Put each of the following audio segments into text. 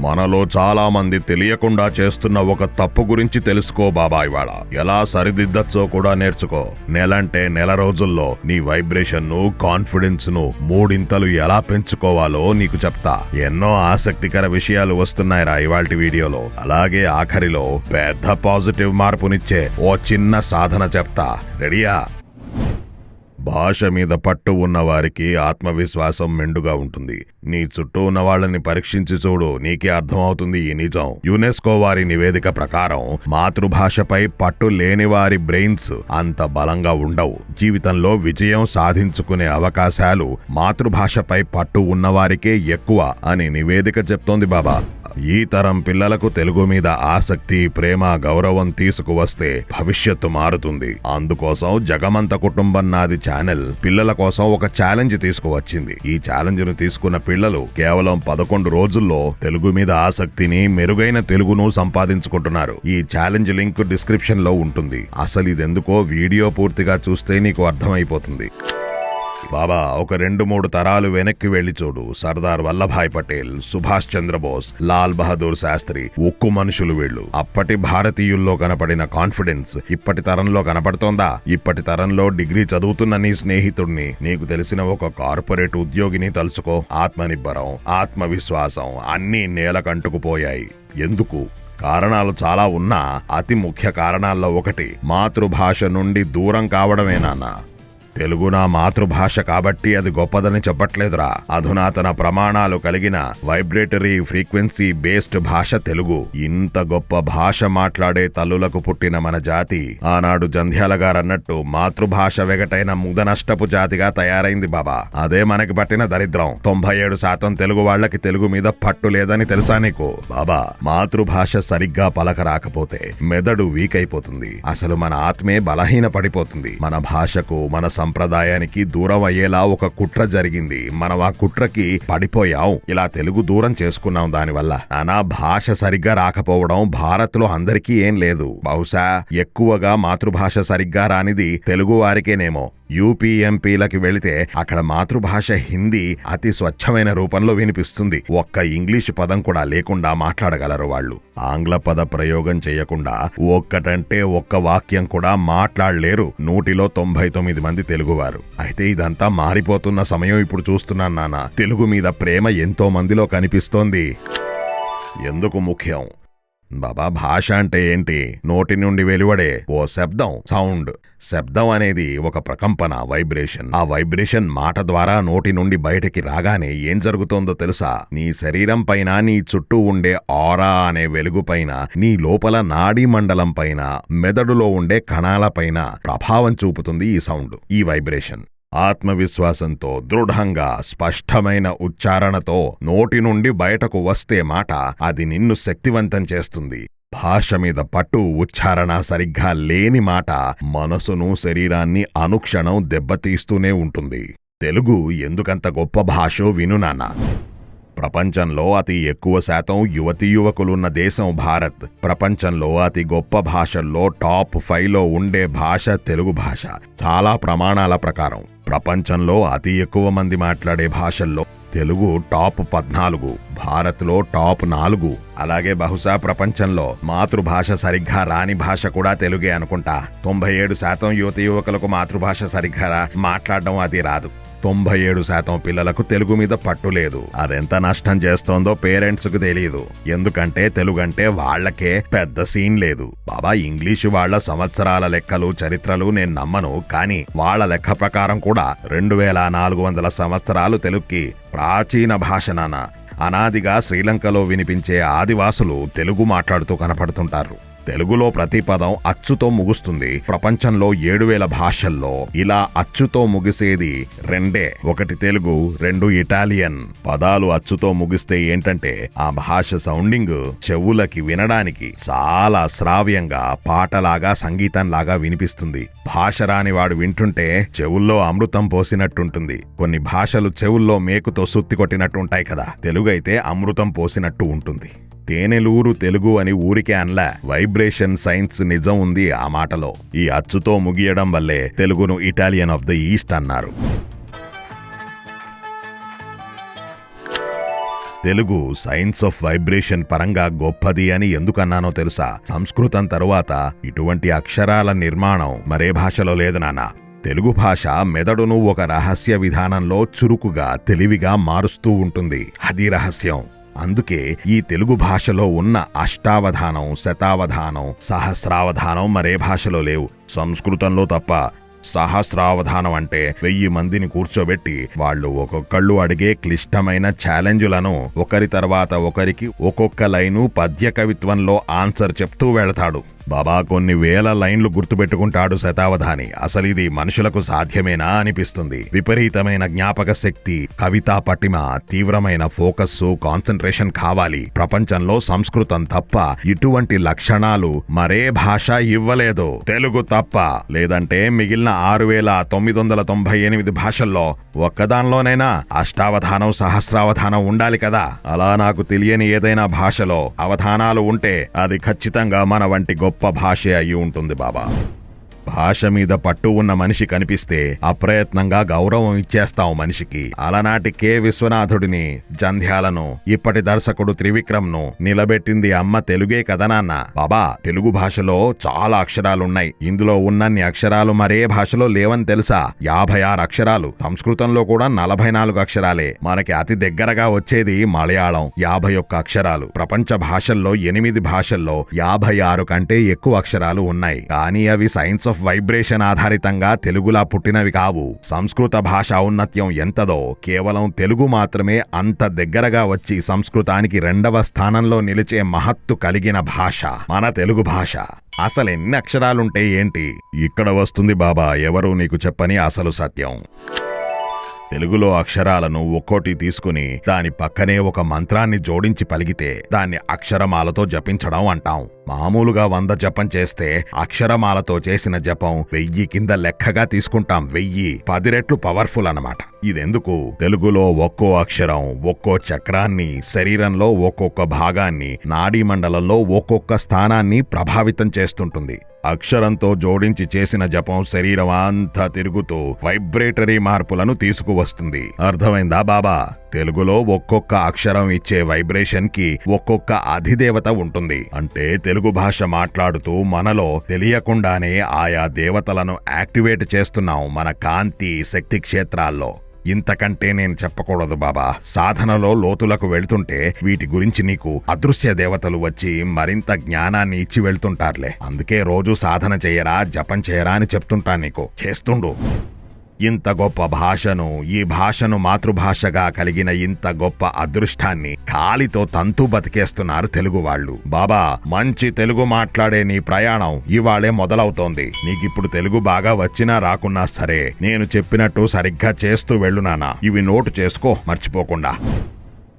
మనలో చాలా మంది తెలియకుండా చేస్తున్న ఒక తప్పు గురించి తెలుసుకో బాబా ఇవాళ. ఎలా సరిదిద్దచ్చో కూడా నేర్చుకో. నెలంటే నెల రోజుల్లో నీ వైబ్రేషన్ను కాన్ఫిడెన్స్ను మూడింతలు ఎలా పెంచుకోవాలో నీకు చెప్తా. ఎన్నో ఆసక్తికర విషయాలు వస్తున్నాయిరా ఇవాళ వీడియోలో. అలాగే ఆఖరిలో పెద్ద పాజిటివ్ మార్పునిచ్చే ఓ చిన్న సాధన చెప్తా. రెడీయా? భాష మీద పట్టు ఉన్నవారికి ఆత్మవిశ్వాసం మెండుగా ఉంటుంది. నీ చుట్టూ ఉన్న వాళ్ళని పరీక్షించి చూడు నీకే అర్థమవుతుంది ఈ నిజం. యునెస్కో వారి నివేదిక ప్రకారం మాతృభాషపై పట్టు లేని వారి బ్రెయిన్స్ అంత బలంగా ఉండవు. జీవితంలో విజయం సాధించుకునే అవకాశాలు మాతృభాషపై పట్టు ఉన్నవారికే ఎక్కువ అని నివేదిక చెప్తోంది బాబా. ఈ తరం పిల్లలకు తెలుగు మీద ఆసక్తి ప్రేమ గౌరవం తీసుకువస్తే భవిష్యత్తు మారుతుంది. అందుకోసం జగమంత కుటుంబం నాది ఛానల్ పిల్లల కోసం ఒక ఛాలెంజ్ తీసుకువచ్చింది. ఈ ఛాలెంజ్ను తీసుకున్న పిల్లలు కేవలం పదకొండు రోజుల్లో తెలుగు మీద ఆసక్తిని మెరుగైన తెలుగును సంపాదించుకుంటున్నారు. ఈ ఛాలెంజ్ లింక్ డిస్క్రిప్షన్లో ఉంటుంది. అసలు ఇదెందుకో వీడియో పూర్తిగా చూస్తే నీకు అర్థమైపోతుంది. బాబా ఒక రెండు మూడు తరాలు వెనక్కి వెళ్ళి చూడు. సర్దార్ వల్లభాయ్ పటేల్ సుభాష్ చంద్రబోస్ లాల్ బహదూర్ శాస్త్రి ఉక్కు మనుషులు వీళ్ళు. అప్పటి భారతీయుల్లో కనపడిన కాన్ఫిడెన్స్ ఇప్పటి తరంలో కనపడుతోందా? ఇప్పటి తరంలో డిగ్రీ చదువుతున్న నీ స్నేహితుడిని నీకు తెలిసిన ఒక కార్పొరేట్ ఉద్యోగిని తలుచుకో. ఆత్మనిబ్బరం ఆత్మవిశ్వాసం అన్నీ నేలకంటుకుపోయాయి ఎందుకు? కారణాలు చాలా ఉన్నా అతి ముఖ్య కారణాల్లో ఒకటి మాతృభాష నుండి దూరం కావడమే నాన్న. తెలుగు నా మాతృభాష కాబట్టి అది గొప్పదని చెప్పట్లేదురా. అధునాతన ప్రమాణాలు కలిగిన వైబ్రేటరీ ఫ్రీక్వెన్సీ బేస్డ్ భాష తెలుగు. ఇంత గొప్ప భాష మాట్లాడే తల్లులకు పుట్టిన మన జాతి ఆనాడు జంధ్యాల గారన్నట్టు మాతృభాష వెగటైన ముదనష్టపు జాతిగా తయారైంది బాబా. అదే మనకి పట్టిన దరిద్రం. తొంభై ఏడు శాతం తెలుగు వాళ్ళకి తెలుగు మీద పట్టు లేదని తెలుసా నీకు? బాబా మాతృభాష సరిగ్గా పలక రాకపోతే మెదడు వీక్ అయిపోతుంది అసలు మన ఆత్మే బలహీన పడిపోతుంది మన భాషకు మన సంప్రదాయానికి దూరం అయ్యేలా ఒక కుట్ర జరిగింది. మనం ఆ కుట్రకి పడిపోయాం. ఇలా తెలుగు దూరం చేసుకున్నాం దానివల్ల. నానా భాష సరిగ్గా రాకపోవడం భారత్లో అందరికీ ఏం లేదు. బహుశా ఎక్కువగా మాతృభాష సరిగ్గా రానిది తెలుగు వారికేనేమో. యూపీఎంపీలకి వెళితే అక్కడ మాతృభాష హిందీ అతి స్వచ్ఛమైన రూపంలో వినిపిస్తుంది. ఒక్క ఇంగ్లీష్ పదం కూడా లేకుండా మాట్లాడగలరు వాళ్ళు. ఆంగ్ల పద ప్రయోగం చేయకుండా ఒక్కటంటే ఒక్క వాక్యం కూడా మాట్లాడలేరు నూటిలో తొంభై తొమ్మిది మంది తెలుగువారు. అయితే ఇదంతా మారిపోతున్న సమయం ఇప్పుడు చూస్తున్నాను నాన్న తెలుగు మీద ప్రేమ ఎంతో మందిలో కనిపిస్తోంది. ఎందుకు ముఖ్యం? బాబా భాష అంటే ఏంటి? నోటి నుండి వెలువడే ఓ శబ్దం సౌండ్. శబ్దం అనేది ఒక ప్రకంపన వైబ్రేషన్. ఆ వైబ్రేషన్ మాట ద్వారా నోటి నుండి బయటికి రాగానే ఏం జరుగుతోందో తెలుసా? నీ శరీరం పైన నీ చుట్టూ ఉండే ఆరా అనే వెలుగు పైన నీ లోపల నాడీ మండలం పైన మెదడులో ఉండే కణాల పైన ప్రభావం చూపుతుంది ఈ సౌండ్ ఈ వైబ్రేషన్. ఆత్మవిశ్వాసంతో దృఢంగా స్పష్టమైన ఉచ్చారణతో నోటి నుండి బయటకు వస్తే మాట అది నిన్ను శక్తివంతం చేస్తుంది. భాష మీద పట్టు ఉచ్చారణ సరిగ్గా లేని మాట మనసును శరీరాన్ని అనుక్షణం దెబ్బతీస్తూనే ఉంటుంది. తెలుగు ఎందుకంత గొప్ప భాషో విను నాన్న. ప్రపంచంలో అతి ఎక్కువ శాతం యువతీ యువకులున్న దేశం భారత్. ప్రపంచంలో అతి గొప్ప భాషల్లో టాప్ ఫైవ్లో ఉండే భాష తెలుగు భాష. చాలా ప్రమాణాల ప్రకారం. ప్రపంచంలో అతి ఎక్కువ మంది మాట్లాడే భాషల్లో తెలుగు టాప్ పద్నాలుగు భారత్లో టాప్ నాలుగు అలాగే బహుశా ప్రపంచంలో మాతృభాష సరిగ్గా రాని భాష కూడా తెలుగే అనుకుంటా. తొంభై ఏడు శాతం యువతి యువకులకు మాతృభాష సరిగ్గా రా- మాట్లాడడం అది రాదు. తొంభై ఏడు శాతం పిల్లలకు తెలుగు మీద పట్టు లేదు. అదెంత నష్టం చేస్తోందో పేరెంట్స్కు తెలియదు ఎందుకంటే తెలుగంటే వాళ్ళకే పెద్ద సీన్ లేదు. బాబా ఇంగ్లీషు వాళ్ళ సంవత్సరాల లెక్కలు చరిత్రలు నేను నమ్మను. కానీ వాళ్ళ లెక్క ప్రకారం కూడా రెండు వేల నాలుగు వందల సంవత్సరాలు తెలుగుకి ప్రాచీన భాష అనాదిగా శ్రీలంకలో వినిపించే ఆదివాసులు తెలుగు మాట్లాడుతూ కనపడుతుంటారు. తెలుగులో ప్రతి పదం అచ్చుతో ముగుస్తుంది. ప్రపంచంలో ఏడు వేల భాషల్లో ఇలా అచ్చుతో ముగిసేది రెండే. ఒకటి తెలుగు రెండు ఇటాలియన్. పదాలు అచ్చుతో ముగిస్తే ఏంటంటే ఆ భాష సౌండింగ్ చెవులకి వినడానికి చాలా శ్రావ్యంగా పాటలాగా సంగీతంలాగా వినిపిస్తుంది. భాష రాని వాడు వింటుంటే చెవుల్లో అమృతం పోసినట్టుంటుంది. కొన్ని భాషలు చెవుల్లో మేకుతో సుత్తి కొట్టినట్టుంటాయి కదా. తెలుగు అయితే అమృతం పోసినట్టు ఉంటుంది. తేనెలూరు తెలుగు అని ఊరికే అనలా. వైబ్రేషన్ సైన్స్ నిజం ఉంది ఆ మాటలో. ఈ అచ్చుతో ముగియడం వల్లే తెలుగును ఇటాలియన్ ఆఫ్ ద ఈస్ట్ అన్నారు. తెలుగు సైన్స్ ఆఫ్ వైబ్రేషన్ పరంగా గొప్పది అని ఎందుకన్నానో తెలుసా? సంస్కృతం తరువాత ఇటువంటి అక్షరాల నిర్మాణం మరే భాషలో లేదు నాన్న. తెలుగు భాష మెదడును ఒక రహస్య విధానంలో చురుకుగా తెలివిగా మారుస్తూ ఉంటుంది. అది రహస్యం. అందుకే ఈ తెలుగు భాషలో ఉన్న అష్టావధానం శతావధానం సహస్రావధానం మరే భాషలో లేవు. సంస్కృతంలో తప్ప సహస్రావధానం అంటే వెయ్యి మందిని కూర్చోబెట్టి వాళ్ళు ఒక్కొక్కళ్ళు అడిగే క్లిష్టమైన ఛాలెంజ్లను ఒకరి తర్వాత ఒకరికి ఒక్కొక్క లైను పద్య కవిత్వంలో ఆన్సర్ చెప్తూ వెళతాడు. బాబా కొన్ని వేల లైన్లు గుర్తుపెట్టుకుంటాడు శతావధాని. అసలు ఇది మనుషులకు సాధ్యమేనా అనిపిస్తుంది. విపరీతమైన జ్ఞాపక శక్తి కవితా పటిమ తీవ్రమైన ఫోకస్సు కాన్సన్ట్రేషన్ కావాలి. ప్రపంచంలో సంస్కృతం తప్ప ఇటువంటి లక్షణాలు మరే భాష ఇవ్వలేదు. తెలుగు తప్ప. లేదంటే మిగిలిన ఆరు వేల తొమ్మిది వందల తొంభై ఎనిమిది భాషల్లో ఒక్కదానిలోనైనా అష్టావధానం సహస్రావధానం ఉండాలి కదా. అలా నాకు తెలియని ఏదైనా భాషలో అవధానాలు ఉంటే అది ఖచ్చితంగా మన వంటి గొప్ప గొప్ప భాషే అయి ఉంటుంది బాబా. భాష మీద పట్టు ఉన్న మనిషి కనిపిస్తే అప్రయత్నంగా గౌరవం ఇచ్చేస్తాం మనిషికి. అలనాటి కె. విశ్వనాథుడిని జంధ్యాలను ఇప్పటి దర్శకుడు త్రివిక్రమ్ను నిలబెట్టింది అమ్మ తెలుగే కదా నాన్న. బాబా తెలుగు భాషలో చాలా అక్షరాలున్నాయి. ఇందులో ఉన్నన్ని అక్షరాలు మరే భాషలో లేవని తెలుసా? యాభై ఆరు అక్షరాలు. సంస్కృతంలో కూడా నలభై నాలుగు అక్షరాలే. మనకి అతి దగ్గరగా వచ్చేది మలయాళం. యాభై ఒక్క అక్షరాలు. ప్రపంచ భాషల్లో ఎనిమిది భాషల్లో యాభై ఆరు కంటే ఎక్కువ అక్షరాలు ఉన్నాయి. కానీ అవి సైన్స్ ఆఫ్ వైబ్రేషన్ ఆధారితంగా తెలుగులా పుట్టినవి కావు. సంస్కృత భాష ఔన్నత్యం ఎంతదో కేవలం తెలుగు మాత్రమే అంత దగ్గరగా వచ్చి సంస్కృతానికి రెండవ స్థానంలో నిలిచే మహత్తు కలిగిన భాష మన తెలుగు భాష. అసలు ఎన్ని అక్షరాలుంటే ఏంటి? ఇక్కడ వస్తుంది బాబా ఎవరూ నీకు చెప్పని అసలు సత్యం. తెలుగులో అక్షరాలను ఒక్కోటి తీసుకుని దాని పక్కనే ఒక మంత్రాన్ని జోడించి పలిగితే దాన్ని అక్షరమాలతో జపించడం అంటాం. మామూలుగా వంద జపం చేస్తే అక్షరమాలతో చేసిన జపం వెయ్యి కింద లెక్కగా తీసుకుంటాం. వెయ్యి పది రెట్లు పవర్ఫుల్ అన్నమాట. ఇదెందుకు? తెలుగులో ఒక్కో అక్షరం ఒక్కో చక్రాన్ని శరీరంలో ఒక్కొక్క భాగాన్ని నాడీ మండలంలో ఒక్కొక్క స్థానాన్ని ప్రభావితం చేస్తుంటుంది. అక్షరంతో జోడించి చేసిన జపం శరీరం అంతా తిరుగుతూ వైబ్రేటరీ మార్పులను తీసుకువస్తుంది. అర్థమైందా బాబా? తెలుగులో ఒక్కొక్క అక్షరం ఇచ్చే వైబ్రేషన్కి ఒక్కొక్క అధిదేవత ఉంటుంది. అంటే తెలుగు భాష మాట్లాడుతూ మనలో తెలియకుండానే ఆయా దేవతలను యాక్టివేట్ చేస్తున్నాం మన కాంతి శక్తి క్షేత్రాల్లో. ఇంతకంటే నేను చెప్పకూడదు బాబా. సాధనలో లోతులకు వెళ్తుంటే వీటి గురించి నీకు అదృశ్య దేవతలు వచ్చి మరింత జ్ఞానాన్ని ఇచ్చి వెళ్తుంటారులే. అందుకే రోజు సాధన చేయరా జపం చేయరా అని చెప్తుంటా నీకు. చేస్తుండు. ఇంత గొప్ప భాషను ఈ భాషను మాతృభాషగా కలిగిన ఇంత గొప్ప అదృష్టాన్ని కాలితో తంతు బతికేస్తున్నారు తెలుగు వాళ్ళు బాబా మంచి తెలుగు మాట్లాడే నీ ప్రయాణం ఇవాళే మొదలవుతోంది. నీకిప్పుడు తెలుగు బాగా వచ్చినా రాకున్నా సరే నేను చెప్పినట్టు సరిగ్గా చేస్తూ వెళ్ళునానా ఇవి నోటు చేసుకో మర్చిపోకుండా.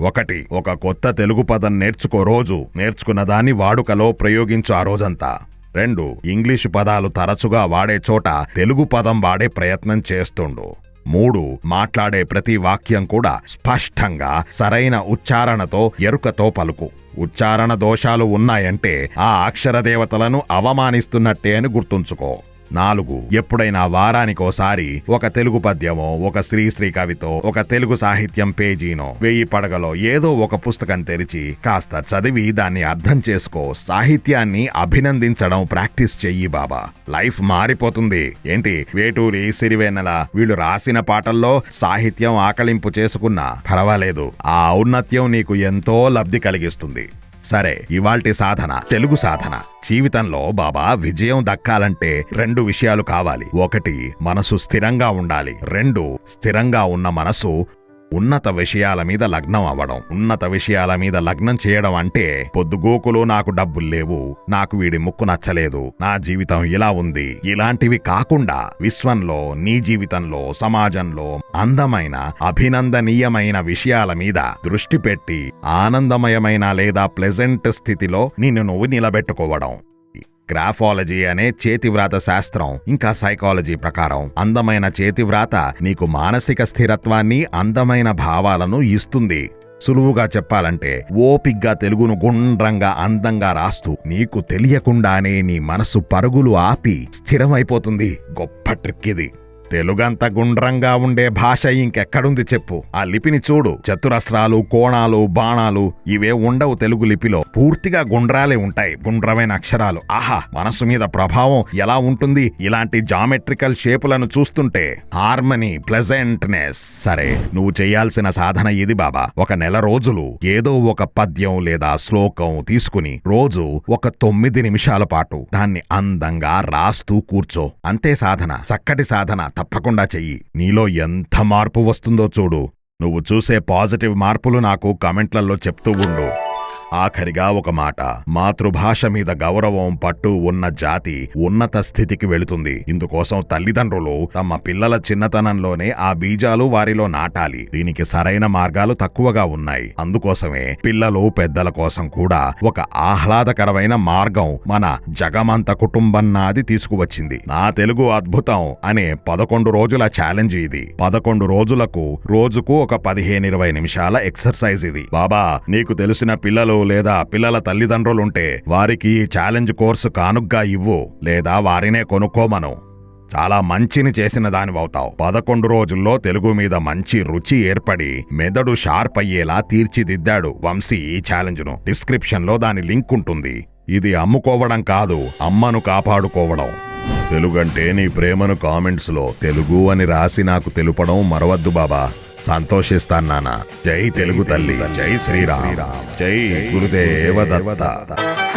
ఒకటి ఒక కొత్త తెలుగు పదం నేర్చుకో రోజు. నేర్చుకున్న దాన్ని వాడుకలో ప్రయోగించు ఆ రోజంతా. రెండు ఇంగ్లీషు పదాలు తరచుగా వాడే చోట తెలుగు పదం వాడే ప్రయత్నం చేస్తుండు. మూడు మాట్లాడే ప్రతి వాక్యం కూడా స్పష్టంగా సరైన ఉచ్చారణతో ఎరుకతో పలుకు. ఉచ్చారణ దోషాలు ఉన్నాయంటే ఆ అక్షరదేవతలను అవమానిస్తున్నట్టే అని గుర్తుంచుకో. నాలుగు. ఎప్పుడైనా వారానికోసారి ఒక తెలుగు పద్యమో ఒక శ్రీశ్రీ కవితో ఒక తెలుగు సాహిత్యం పేజీనో వెయ్యి పడగలో ఏదో ఒక పుస్తకం తెరిచి కాస్త చదివి దాన్ని అర్థం చేసుకో. సాహిత్యాన్ని అభినందించడం ప్రాక్టీస్ చెయ్యి బాబా. లైఫ్ మారిపోతుంది. ఏంటి? వేటూరి సిరివేనెల వీళ్ళు రాసిన పాటల్లో సాహిత్యం ఆకలింపు చేసుకున్నా పర్వాలేదు. ఆ ఔన్నత్యం నీకు ఎంతో లబ్ధి కలిగిస్తుంది. సరే ఇవాల్టి సాధన తెలుగు సాధన. జీవితంలో బాబా విజయం దక్కాలంటే రెండు విషయాలు కావాలి. ఒకటి మనసు స్థిరంగా ఉండాలి. రెండు స్థిరంగా ఉన్న మనసు ఉన్నత విషయాల మీద లగ్నం అవ్వడం. ఉన్నత విషయాల మీద లగ్నం చేయడం అంటే పొద్దుగోకులు నాకు డబ్బులు లేవు నాకు వీడి ముక్కు నచ్చలేదు నా జీవితం ఇలా ఉంది. ఇలాంటివి కాకుండా విశ్వంలో నీ జీవితంలో సమాజంలో అందమైన అభినందనీయమైన విషయాల మీద దృష్టి పెట్టి ఆనందమయమైన లేదా ప్లెజెంట్ స్థితిలో నిన్ను నువ్వు నిలబెట్టుకోవడం. గ్రాఫాలజీ అనే చేతివ్రాత శాస్త్రం ఇంకా సైకాలజీ ప్రకారం. అందమైన చేతివ్రాత నీకు మానసిక స్థిరత్వాన్ని అందమైన భావాలను ఇస్తుంది. సులువుగా చెప్పాలంటే ఓపిగ్గా తెలుగును గుండ్రంగా అందంగా రాస్తూ నీకు తెలియకుండానే నీ మనసు పరుగులు ఆపి స్థిరమైపోతుంది. గొప్ప ట్రిక్ ఇది. తెలుగంత గుండ్రంగా ఉండే భాష ఇంకెక్కడుంది చెప్పు. ఆ లిపిని చూడు. చతురస్రాలు కోణాలు బాణాలు ఇవే ఉండవు తెలుగు లిపిలో. పూర్తిగా గుండ్రాలే ఉంటాయి. గుండ్రమైన అక్షరాలు. ఆహా మనసు మీద ప్రభావం ఎలా ఉంటుంది? ఇలాంటి జామెట్రికల్ షేపులను చూస్తుంటే హార్మనీ ప్లెజెంట్నెస్. సరే నువ్వు చేయాల్సిన సాధన ఇది బాబా. ఒక నెల రోజులు ఏదో ఒక పద్యం లేదా శ్లోకం తీసుకుని రోజు ఒక తొమ్మిది నిమిషాల పాటు దాన్ని అందంగా రాస్తూ కూర్చో. అంతే సాధన. చక్కటి సాధన. తప్పకుండా చెయ్యి. నీలో ఎంత మార్పు వస్తుందో చూడు. నువ్వు చూసే పాజిటివ్ మార్పులు నాకు కమెంట్లలో చెప్తూ ఉండు. ఆఖరిగా ఒక మాట. మాతృభాష మీద గౌరవం పట్టు ఉన్న జాతి ఉన్నత స్థితికి వెళుతుంది. ఇందుకోసం తల్లిదండ్రులు తమ పిల్లల చిన్నతనంలోనే ఆ బీజాలు వారిలో నాటాలి. దీనికి సరైన మార్గాలు తక్కువగా ఉన్నాయి. అందుకోసమే పిల్లలు పెద్దల కోసం కూడా ఒక ఆహ్లాదకరమైన మార్గం మన జగమంత కుటుంబం నాది తీసుకువచ్చింది. నా తెలుగు అద్భుతం అనే పదకొండు రోజుల ఛాలెంజ్ ఇది. పదకొండు రోజులకు రోజుకు ఒక పదిహేను ఇరవై నిమిషాల ఎక్సర్సైజ్ ఇది. బాబా నీకు తెలిసిన పిల్లలు లేదా పిల్లల తల్లిదండ్రులుంటే వారికి ఈ ఛాలెంజ్ కోర్సు కానుగ్గా ఇవ్వు లేదా వారినే కొనుక్కోమను చాలా మంచిని చేసిన దానివవుతావు. పదకొండు రోజుల్లో తెలుగు మీద మంచి రుచి ఏర్పడి మెదడు షార్ప్ అయ్యేలా తీర్చిదిద్దాడు వంశీ ఈ ఛాలెంజ్ను. డిస్క్రిప్షన్లో దాని లింక్ ఉంటుంది. ఇది అమ్ముకోవడం కాదు అమ్మను కాపాడుకోవడం. తెలుగంటే నీ ప్రేమను కామెంట్స్లో తెలుగు అని రాసి నాకు తెలుపడం మరవద్దు బాబా. సంతోషిస్తాను నాన్న జై తెలుగు తల్లి. జై శ్రీరామ్. జై గురుదేవ దత్త.